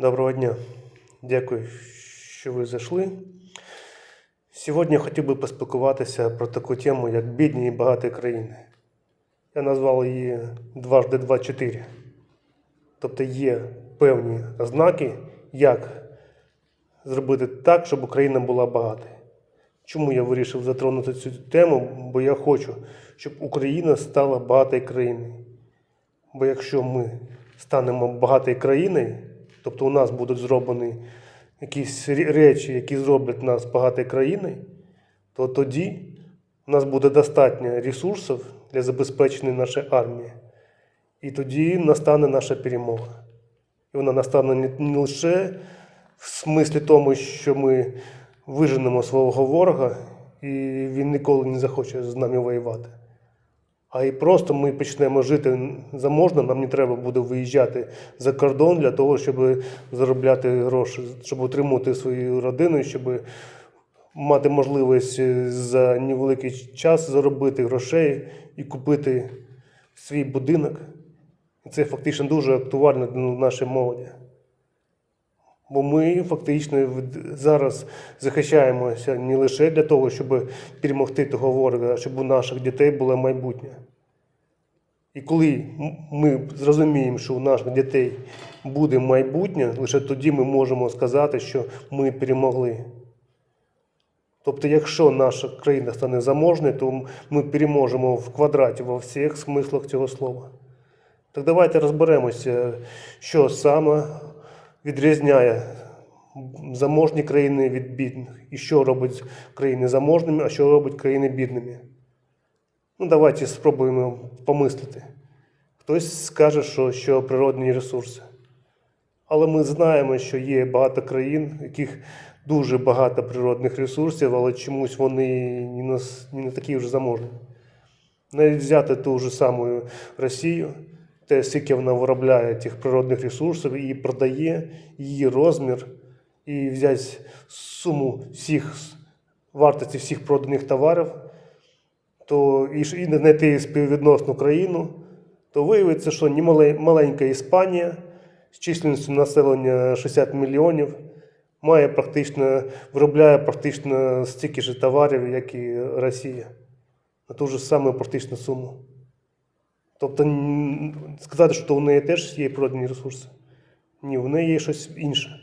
Доброго дня. Дякую, що ви зайшли. Сьогодні я хотів би поспілкуватися про таку тему, як бідні і багаті країни. Я назвав її дважди два чотири. Тобто є певні ознаки, як зробити так, щоб Україна була багатою. Чому я вирішив затронути цю тему? Бо я хочу, щоб Україна стала багатою країною. Бо якщо ми станемо багатою країною, тобто у нас будуть зроблені якісь речі, які зроблять нас багатою країною, то тоді у нас буде достатньо ресурсів для забезпечення нашої армії. І тоді настане наша перемога. І вона настане не, лише в смислі тому, що ми виженемо свого ворога, і він ніколи не захоче з нами воювати. А і просто ми почнемо жити заможно, нам не треба буде виїжджати за кордон для того, щоб заробляти гроші, щоб утримувати свою родину, щоб мати можливість е, за невеликий час заробити грошей і купити свій будинок. І це фактично дуже актуально для нашої молоді. Бо ми фактично зараз захищаємося не лише для того, щоб перемогти того ворога, а щоб у наших дітей було майбутнє. І коли ми зрозуміємо, що у наших дітей буде майбутнє, лише тоді ми можемо сказати, що ми перемогли. Тобто, якщо наша країна стане заможною, то ми переможемо в квадраті во всіх смислах цього слова. Так давайте розберемося, що саме відрізняє заможні країни від бідних, і що робить країни заможними, а що робить країни бідними. Ну, давайте спробуємо помислити. Хтось скаже, що, що природні ресурси. Але ми знаємо, що є багато країн, в яких дуже багато природних ресурсів, але чомусь вони не, такі вже заможні. Навіть взяти ту ж саму Росію, те, скільки вона виробляє тих природних ресурсів і продає її розмір, і взяти суму всіх вартості всіх проданих товарів, то і, знайти співвідносну країну, то виявиться, що маленька Іспанія з численністю населення 60 мільйонів має практично, виробляє практично стільки ж товарів, як і Росія, на ту ж саму практичну суму. Тобто сказати, що у неї теж є природні ресурси. Ні, в неї є щось інше.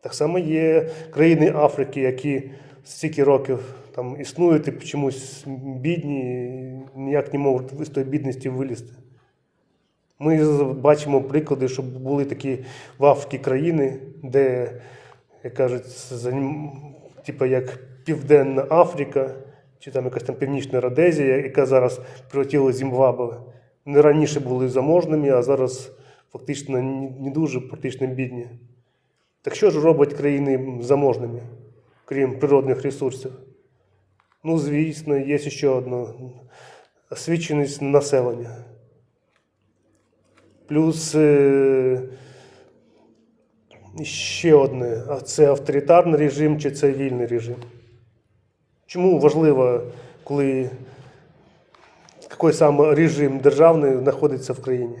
Так само є країни Африки, які стільки років там існують і чомусь бідні, і ніяк не можуть з тої бідності вилізти. Ми бачимо приклади, що були такі в Африці країни, де, як кажуть, типу як Південна Африка, чи там якась там Північна Родезія, яка зараз превратила Зімбабве. Не раніше були заможними, а зараз фактично не дуже практично бідні. Так що ж роблять країни заможними, крім природних ресурсів? Ну, звісно, є ще одна освіченість населення. Плюс е, ще одне, а це авторитарний режим чи це вільний режим. Чому важливо, коли який саме режим державний знаходиться в країні?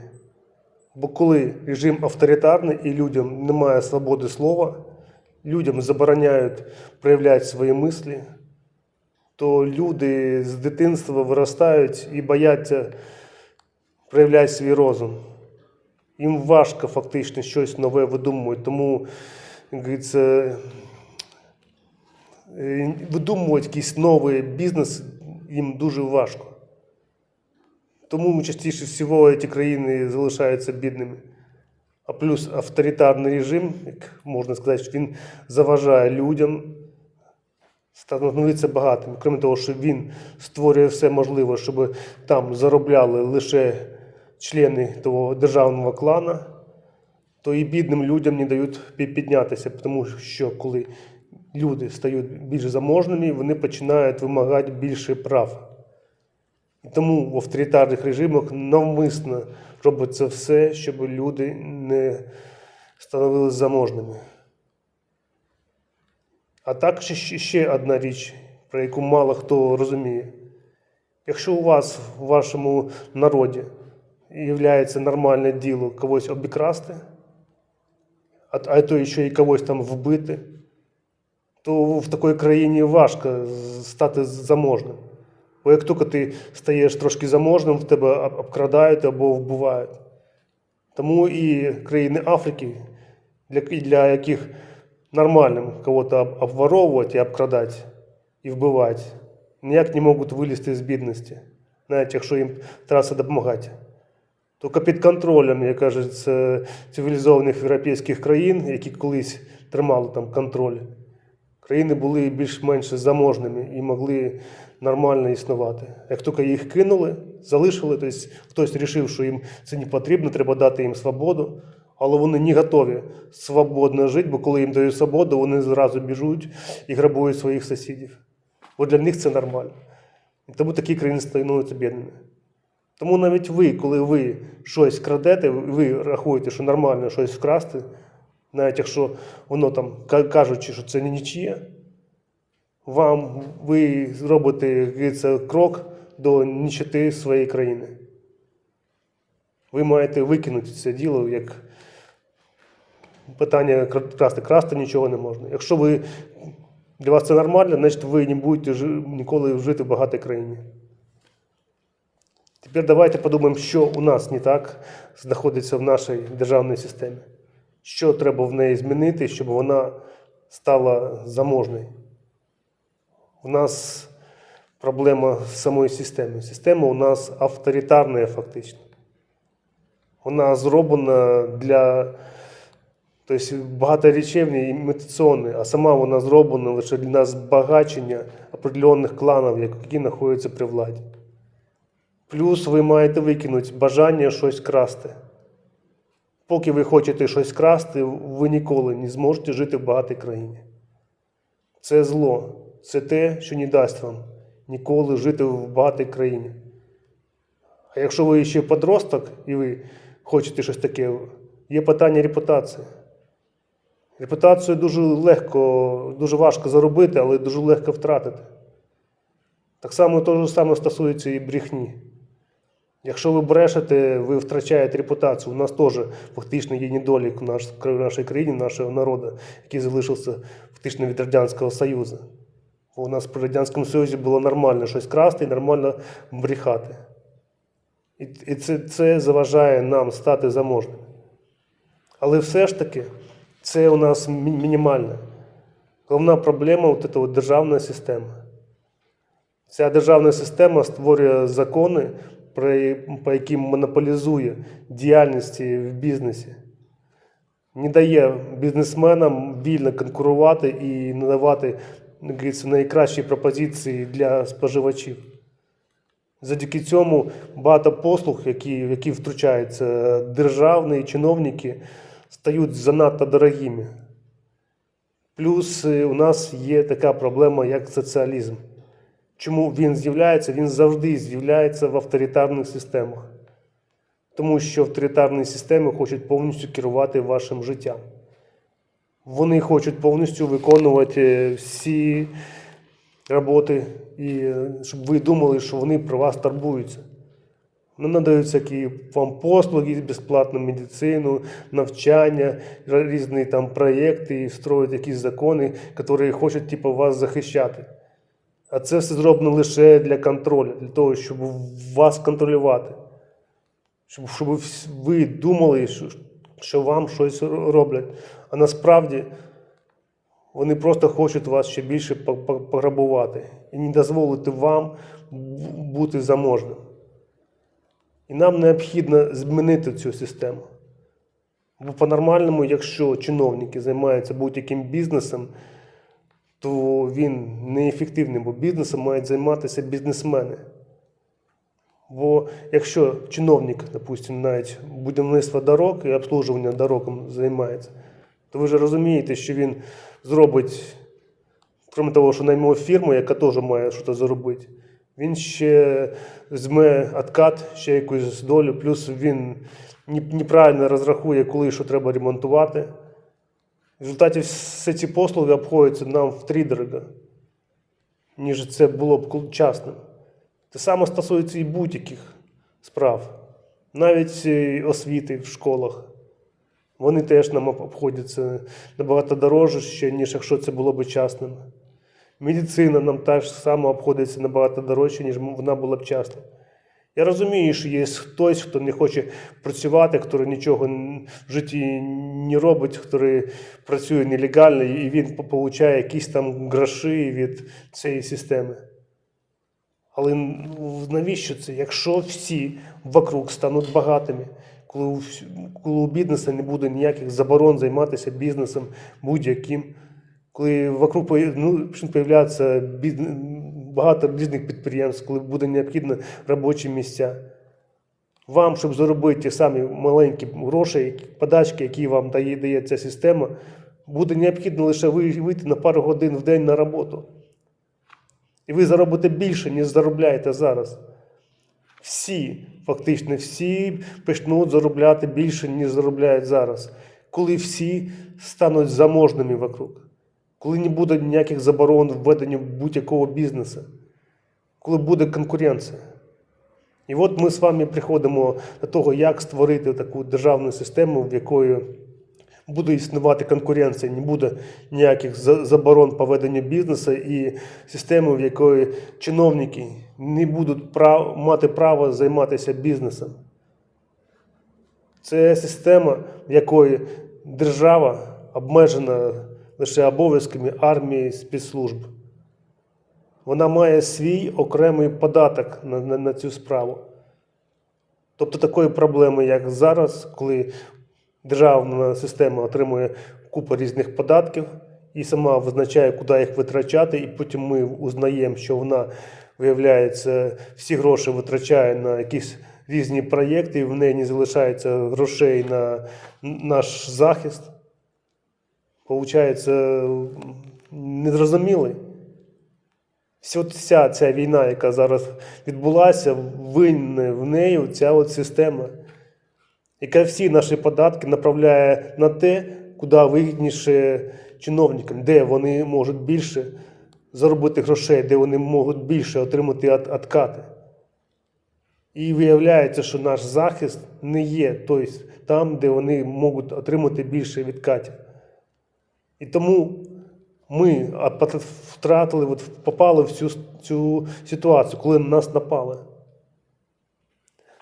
Бо коли режим авторитарний і людям немає свободи слова, людям забороняють проявляти свої мислі, то люди з дитинства виростають і бояться проявляти свій розум. Їм важко фактично щось нове видумувати, тому як говориться, видумувати якийсь новий бізнес їм дуже важко. Тому частіше всього ці країни залишаються бідними. А плюс авторитарний режим, як можна сказати, що він заважає людям становитися багатими. Крім того, що він створює все можливе, щоб там заробляли лише члени того державного клана, то і бідним людям не дають піднятися, тому що коли люди стають більш заможними, вони починають вимагати більше прав. Тому в авторитарних режимах навмисно робиться все, щоб люди не становилися заможними. А також ще- одна річ, про яку мало хто розуміє. Якщо у вас в вашому народі є нормальне діло когось обікрасти, а то ще і когось там вбити, то в такій країні важко стати заможним. Бо як тільки ти стаєш трошки заможним, в тебе обкрадають або вбивають. Тому і країни Африки, для, для яких нормальним кого-то обворовувати обкрадати, і вбивати, ніяк не можуть вилізти з бідності, навіть якщо їм треба допомагати. Тільки під контролем, як кажуть, цивілізованих європейських країн, які колись тримали там контроль, країни були більш-менш заможними і могли нормально існувати. Як тільки їх кинули, залишили, тобто хтось вирішив, що їм це не потрібно, треба дати їм свободу, але вони не готові свободно жити, бо коли їм дають свободу, вони зразу біжуть і грабують своїх сусідів. Бо для них це нормально. І тому такі країни становляться бідними. Тому навіть ви, коли ви щось крадете, ви рахуєте, що нормально щось вкрасти, навіть якщо воно там кажучи, що це не нічиє, вам ви робите говориться, крок до нічити своєї країни. Ви маєте викинути це діло як питання кра- красти. Красти нічого не можна. Якщо ви для вас це нормально, значить ви не будете жи- ніколи жити в багатій країні. Тепер давайте подумаємо, що у нас не так знаходиться в нашій державній системі. Що треба в неї змінити, щоб вона стала заможною. У нас проблема з самої системи. Система у нас авторитарна фактично. Вона зроблена для тобто, багаторічевна і імітаційна, а сама вона зроблена лише для збагачення определених кланів, які знаходяться при владі. Плюс ви маєте викинути бажання щось красти. Поки ви хочете щось красти, ви ніколи не зможете жити в багатій країні. Це зло. Це те, що не дасть вам ніколи жити в багатій країні. А якщо ви ще подросток і ви хочете щось таке, є питання репутації. Репутацію дуже легко, дуже важко заробити, але дуже легко втратити. Так само те ж саме стосується і брехні. Якщо ви брешете, ви втрачаєте репутацію. У нас теж фактично є недолік в наш- в нашій країні, нашого народу, який залишився фактично від Радянського Союзу. У нас при Радянському Союзі було нормально щось красти і нормально брехати. І, це, це заважає нам стати заможними. Але все ж таки, це у нас мінімальне. Головна проблема от ця державна система. Ця державна система створює закони, по яким монополізує діяльності в бізнесі. Не дає бізнесменам вільно конкурувати і надавати найкращі пропозиції для споживачів. Завдяки цьому багато послуг, які, які втручаються державні чиновники, стають занадто дорогими. Плюс у нас є така проблема, як соціалізм. Чому він з'являється? Він завжди з'являється в авторитарних системах. Тому що авторитарні системи хочуть повністю керувати вашим життям. Вони хочуть повністю виконувати е, всі роботи, і е, щоб ви думали, що вони про вас турбуються. Вони надають всякі вам послуги, безплатну медицину, навчання, різні там проєкти, строять якісь закони, які хочуть типу, вас захищати. А це все зроблено лише для контролю, для того, щоб вас контролювати. Щоб, щоб ви думали, що, що вам щось роблять. А насправді вони просто хочуть вас ще більше по- по- пограбувати і не дозволити вам бути заможним. І нам необхідно змінити цю систему. Бо по-нормальному, якщо чиновники займаються будь-яким бізнесом, то він неефективний, бо бізнесом мають займатися бізнесмени. Бо якщо чиновник, допустимо, навіть будівництво дорог і обслуговування дорогам займається, то ви ж розумієте, що він зробить, крім того, що наймає фірму, яка теж має щось заробити, він ще візьме откат, ще якусь долю, плюс він неправильно розрахує, коли що треба ремонтувати. В результаті всі ці послуги обходяться нам втридорога, ніж це було б часним. Те саме стосується і будь-яких справ, навіть е, освіти в школах. Вони теж нам обходяться набагато дорожче, ніж якщо це було б частним. Медицина нам так само обходиться набагато дорожче, ніж вона була б частним. Я розумію, що є хтось, хто не хоче працювати, хто нічого в житті не робить, хто працює нелегально, і він отримує якісь там гроші від цієї системи. Але навіщо це? Якщо всі вокруг стануть багатими, коли у, бізнесу не буде ніяких заборон займатися бізнесом будь-яким, коли вокруг ну, бізнес, багато різних підприємств, коли буде необхідно робочі місця. Вам, щоб заробити ті самі маленькі гроші, подачки, які вам дає, дає ця система, буде необхідно лише ви- вийти на пару годин в день на роботу. І ви заробите більше, ніж заробляєте зараз. Всі, фактично, всі почнуть заробляти більше, ніж заробляють зараз. Коли всі стануть заможними вокруг, коли не буде ніяких заборон введення будь-якого бізнесу, коли буде конкуренція. І от ми з вами приходимо до того, як створити таку державну систему, в якої буде існувати конкуренція, не буде ніяких заборон по веденню бізнесу і систему, в якої чиновники не будуть прав, мати право займатися бізнесом. Це система, в якої держава обмежена лише обов'язками армії спецслужб. Вона має свій окремий податок на, на, на цю справу. Тобто такої проблеми, як зараз, коли державна система отримує купу різних податків і сама визначає, куди їх витрачати, і потім ми узнаємо, що вона, виявляється, всі гроші витрачає на якісь різні проєкти, і в неї не залишається грошей на наш захист. Получається незрозумілий. Вся ця війна, яка зараз відбулася, винна в неї ця от система, яка всі наші податки направляє на те, куди вигідніше чиновникам, де вони можуть більше заробити грошей, де вони можуть більше отримати от- откати. І виявляється, що наш захист не є тобто, там, де вони можуть отримати більше відкатів. І тому ми втратили, от, попали в цю, цю ситуацію, коли нас напали.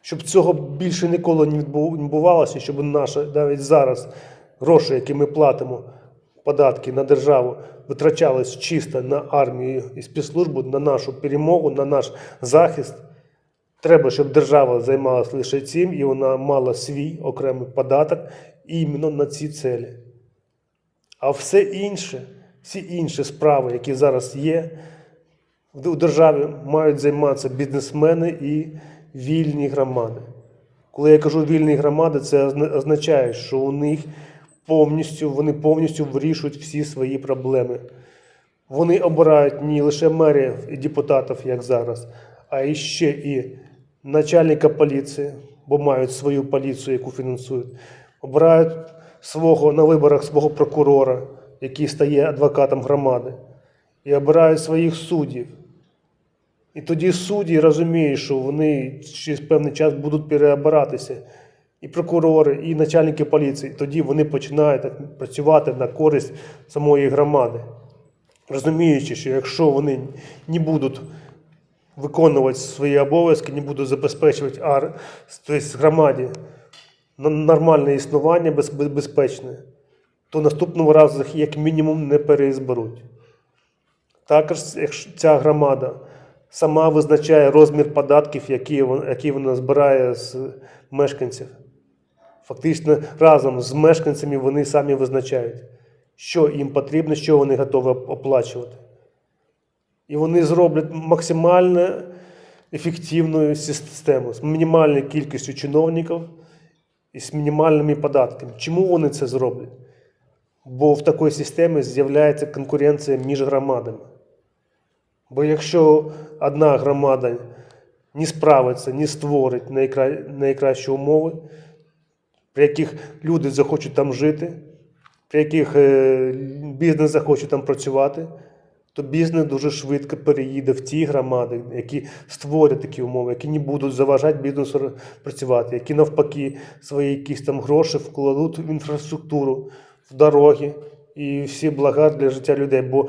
Щоб цього більше ніколи не відбувалося, щоб наші навіть зараз гроші, які ми платимо, податки на державу, витрачались чисто на армію і спецслужбу, на нашу перемогу, на наш захист. Треба, щоб держава займалася лише цим, і вона мала свій окремий податок іменно на ці цілі. А все інше, всі інші справи, які зараз є, у державі мають займатися бізнесмени і вільні громади. Коли я кажу вільні громади, це означає, що у них повністю, вони повністю вирішують всі свої проблеми. Вони обирають не лише мерів і депутатів, як зараз, а ще і начальника поліції, бо мають свою поліцію, яку фінансують. Обирають свого на виборах свого прокурора, який стає адвокатом громади, і обирають своїх суддів. І тоді судді розуміють, що вони через певний час будуть переобиратися. І прокурори, і начальники поліції. Тоді вони починають працювати на користь самої громади. Розуміючи, що якщо вони не будуть виконувати свої обов'язки, не будуть забезпечувати тобто громаді нормальне існування без- без- безпечне, то наступного разу їх як мінімум не переізберуть. Також, якщо ця громада сама визначає розмір податків, які вона збирає з мешканців. Фактично разом з мешканцями вони самі визначають, що їм потрібно, що вони готові оплачувати. І вони зроблять максимально ефективну систему з мінімальною кількістю чиновників і з мінімальними податками. Чому вони це зроблять? Бо в такій системі з'являється конкуренція між громадами. Бо якщо одна громада не справиться, не створить найкра- найкращі умови, при яких люди захочуть там жити, при яких е, бізнес захоче там працювати, то бізнес дуже швидко переїде в ті громади, які створять такі умови, які не будуть заважати бізнесу працювати, які навпаки свої якісь там гроші вкладуть в інфраструктуру, в дороги і всі блага для життя людей. Бо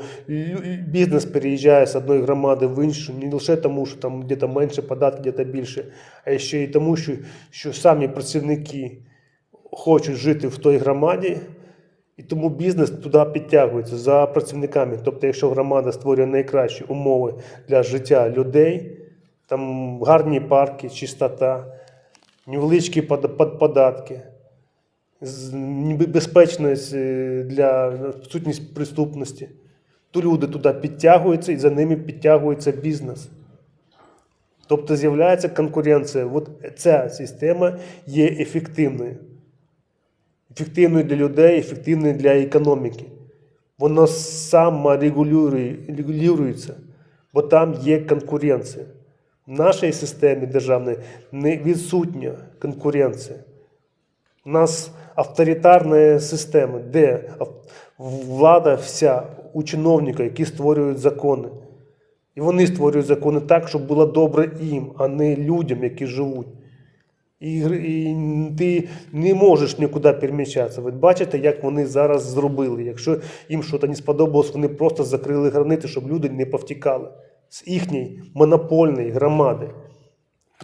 бізнес переїжджає з одної громади в іншу не лише тому, що там де менше податки, де більше, а ще й тому, що, що самі працівники хочуть жити в той громаді. І тому бізнес туди підтягується за працівниками. Тобто, якщо громада створює найкращі умови для життя людей, там гарні парки, чистота, невеличкі под- под- податки, безпечність е, для відсутність преступності, то люди туди підтягуються і за ними підтягується бізнес. Тобто з'являється конкуренція. От ця система є ефективною ефективною для людей, ефективною для економіки. Воно саморегулює- регулюється, бо там є конкуренція. В нашій системі державної не відсутня конкуренція. У нас авторитарна система, де влада вся у чиновника, які створюють закони. І вони створюють закони так, щоб було добре їм, а не людям, які живуть. І, і ти не можеш нікуди переміщатися. Ви бачите, як вони зараз зробили. Якщо їм щось не сподобалось, вони просто закрили границі, щоб люди не повтікали з їхньої монопольної громади.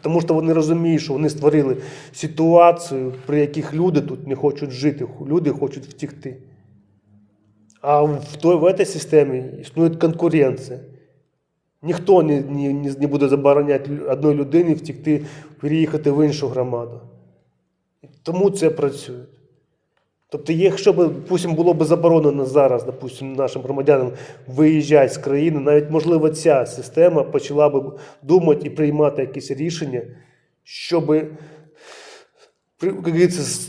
Тому що вони розуміють, що вони створили ситуацію, при яких люди тут не хочуть жити, люди хочуть втікти. А в, той, в цій системі існує конкуренція. Ніхто не, не, не буде забороняти одній людині втекти, переїхати в іншу громаду. Тому це працює. Тобто, якщо б, допустим, було б заборонено зараз, допустим, нашим громадянам виїжджати з країни, навіть можливо ця система почала б думати і приймати якісь рішення, щоб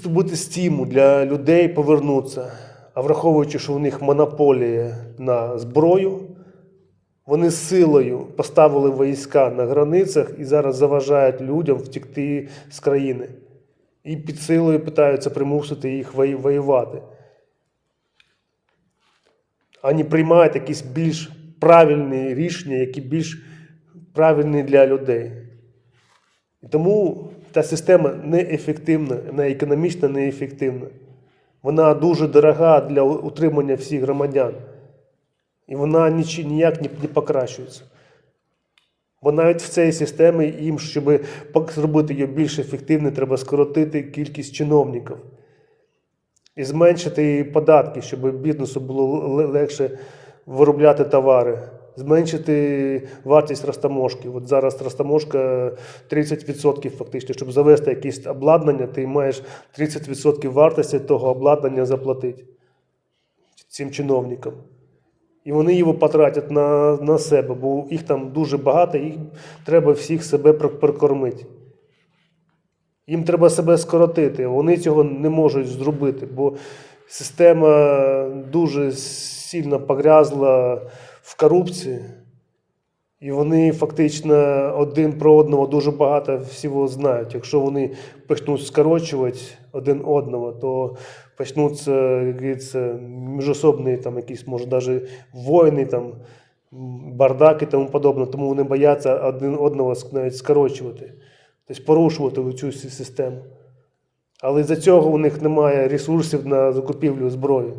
бути стимул для людей повернутися. А враховуючи, що у них монополія на зброю, вони силою поставили війська на границях і зараз заважають людям втекти з країни. І під силою питаються примусити їх воювати. А не приймають якісь більш правильні рішення, які більш правильні для людей. І тому та система неефективна, вона економічно неефективна. Вона дуже дорога для утримання всіх громадян. І вона ніяк не, не покращується. Бо навіть в цій системі їм, щоб зробити її більш ефективною, треба скоротити кількість чиновників і зменшити податки, щоб бізнесу було легше виробляти товари, зменшити вартість розтаможки. От зараз розтаможка 30% фактично. Щоб завести якесь обладнання, ти маєш 30% вартості того обладнання заплатити цим чиновникам. І вони його потратять на, на себе, бо їх там дуже багато, їх треба всіх себе пр- прокормити. Їм треба себе скоротити, вони цього не можуть зробити, бо система дуже сильно погрязла в корупції. І вони фактично один про одного дуже багато всього знають. Якщо вони почнуть скорочувати один одного, то почнуться, як говориться, міжособні там якісь, може, навіть воїни, там, бардак і тому подобне. Тому вони бояться один одного навіть скорочувати, тобто порушувати цю систему. Але за цього у них немає ресурсів на закупівлю зброї.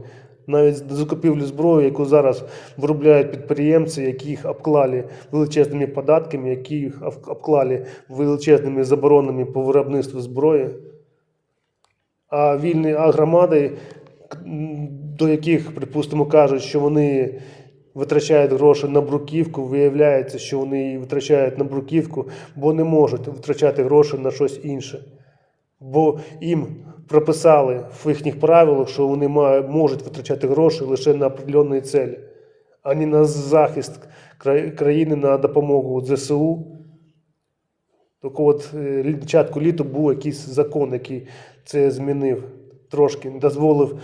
Навіть на закупівлю зброї, яку зараз виробляють підприємці, які їх обклали величезними податками, які їх обклали величезними заборонами по виробництву зброї. А вільні громади, до яких, припустимо, кажуть, що вони витрачають гроші на бруківку, виявляється, що вони витрачають на бруківку, бо не можуть витрачати гроші на щось інше. Бо їм прописали в їхніх правилах, що вони можуть витрачати гроші лише на определенні цілі, а не на захист кра- країни, на допомогу ЗСУ. От е, початку літа був якийсь закон, який це змінив трошки, дозволив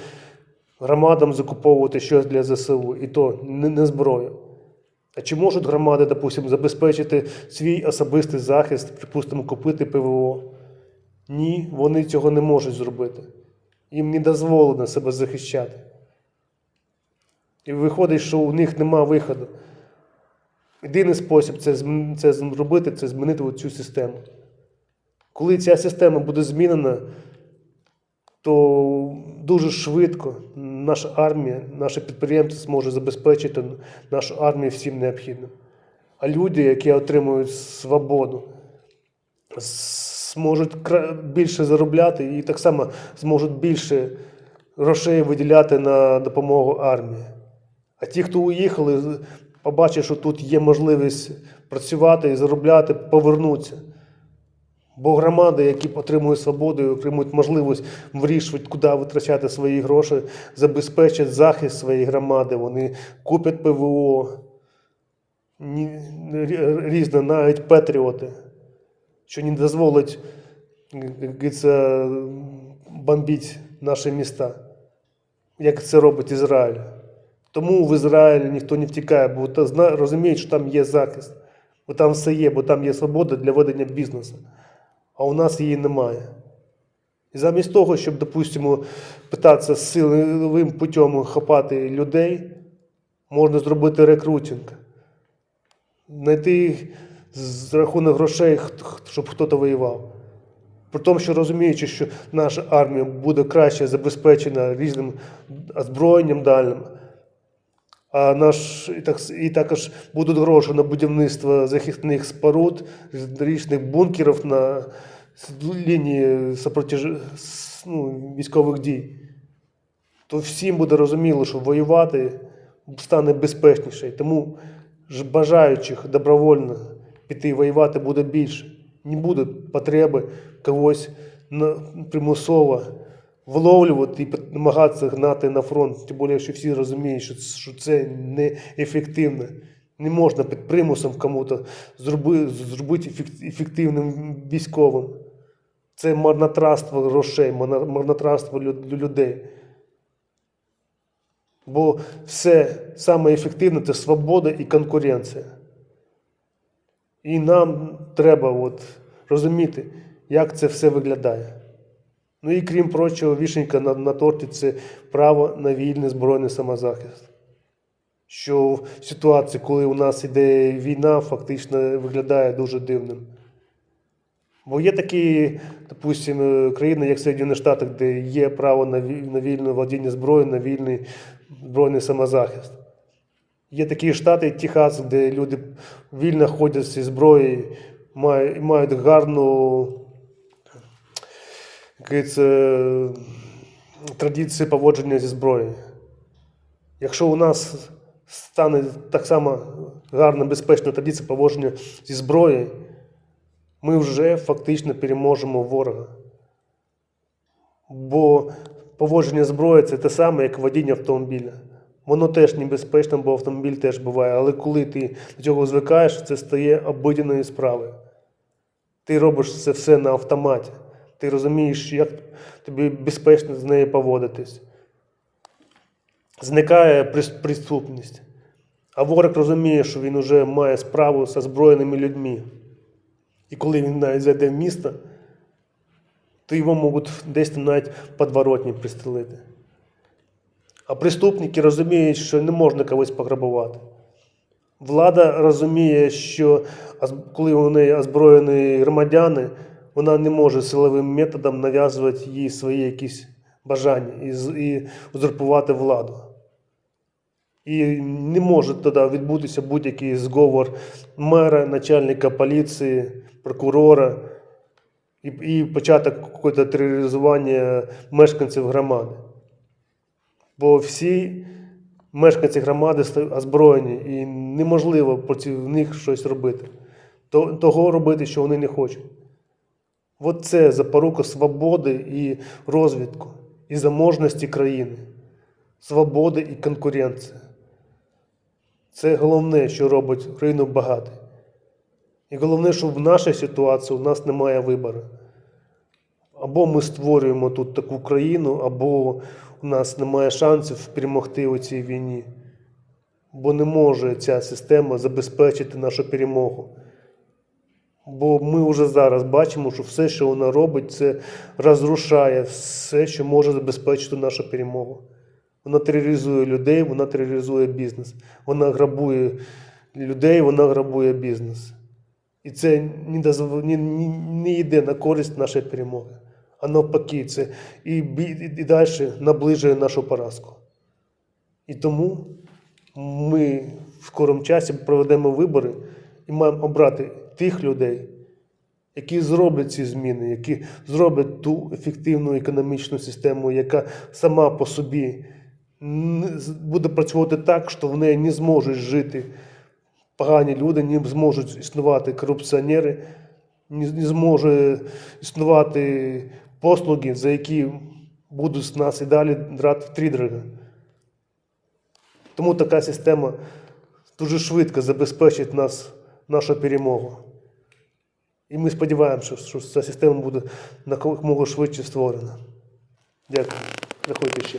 громадам закуповувати щось для ЗСУ, і то не, не зброю. А чи можуть громади, допустимо, забезпечити свій особистий захист, припустимо, купити ПВО? Ні, вони цього не можуть зробити. Їм не дозволено себе захищати. І виходить, що у них нема виходу. Єдиний спосіб це, це зробити, це змінити цю систему. Коли ця система буде змінена, то дуже швидко наша армія, наші підприємці зможуть забезпечити нашу армію всім необхідним. А люди, які отримують свободу, зможуть більше заробляти і так само зможуть більше грошей виділяти на допомогу армії. А ті, хто уїхали, побачать, що тут є можливість працювати і заробляти, повернуться. Бо громади, які отримують свободу отримують можливість вирішувати, куди витрачати свої гроші, забезпечать захист своєї громади, вони купять ПВО, різне, навіть патріоти, що не дозволить бомбити наші міста, як це робить Ізраїль. Тому в Ізраїлі ніхто не втікає, бо розуміють, що там є захист, бо там все є, бо там є свобода для ведення бізнесу, а у нас її немає. І замість того, щоб, допустимо, питатися силовим путем хапати людей, можна зробити рекрутинг. Знайти з рахунок грошей, щоб хтось воював. При тому, що розуміючи, що наша армія буде краще забезпечена різним озброєнням дальним, а наш і, так, і також будуть гроші на будівництво захисних споруд, різних бункерів на лінії сопротяж... с- ну, військових дій, то всім буде розуміло, що воювати стане безпечніше. Тому ж бажаючих добровольно піти воювати буде більше. Не буде потреби когось примусово вловлювати і намагатися гнати на фронт. Тим більше, що всі розуміють, що, що це неефективно. Не можна під примусом кому-то зроби, зробити ефективним військовим. Це марнотратство грошей, марнотратство лю- людей. Бо все саме ефективне це свобода і конкуренція. І нам треба от розуміти, як це все виглядає. Ну і крім прочого, вішенька на, на торті це право на вільний збройний самозахист. Що в ситуації, коли у нас іде війна, фактично виглядає дуже дивним. Бо є такі, допустимо, країни, як Сполучені Штати, де є право на вільне володіння зброєю, на вільний збройний самозахист. Є такі штати, Техас, де люди вільно ходять зі зброєю, мають гарну як говориться, традицію поводження зі зброєю. Якщо у нас стане так само гарна, безпечна традиція поводження зі зброєю, ми вже фактично переможемо ворога. Бо поводження зброї це те саме, як водіння автомобіля. Воно теж небезпечно, бо автомобіль теж буває. Але коли ти до цього звикаєш, це стає обидяною справою. Ти робиш це все на автоматі. Ти розумієш, як тобі безпечно з нею поводитись. Зникає прис- преступність. А ворог розуміє, що він вже має справу з озброєними людьми. І коли він навіть зайде в місто, то його можуть десь навіть подворотні пристрелити. А преступники розуміють, що не можна когось пограбувати. Влада розуміє, що коли неї озброєні громадяни, вона не може силовим методом нав'язувати їй свої якісь бажання і, і узурпувати владу. І не може тоді відбутися будь-який зговор мера, начальника поліції, прокурора і, і початок якогось тероризування мешканців громади. Бо всі мешканці громади озброєні і неможливо проти них щось робити. Того робити, що вони не хочуть. От це запорука свободи і розвитку, і заможності країни, свободи і конкуренції. Це головне, що робить країну багатою. І головне, що в нашій ситуації у нас немає вибору. Або ми створюємо тут таку країну, або у нас немає шансів перемогти у цій війні. Бо не може ця система забезпечити нашу перемогу. Бо ми вже зараз бачимо, що все, що вона робить, це розрушає все, що може забезпечити нашу перемогу. Вона тероризує людей, вона тероризує бізнес. Вона грабує людей, вона грабує бізнес. І це не, йде на користь нашої перемоги. А навпаки, це і, бі- і далі наближує нашу поразку. І тому ми в скорому часі проведемо вибори і маємо обрати тих людей, які зроблять ці зміни, які зроблять ту ефективну економічну систему, яка сама по собі буде працювати так, що в неї не зможуть жити погані люди, не зможуть існувати корупціонери, не, зможе існувати послуги, за які будуть з нас і далі драти втридорога. Тому така система дуже швидко забезпечить нас, нашу перемогу. І ми сподіваємося, що ця система буде якомога швидше створена. Дякую. Приходьте ще.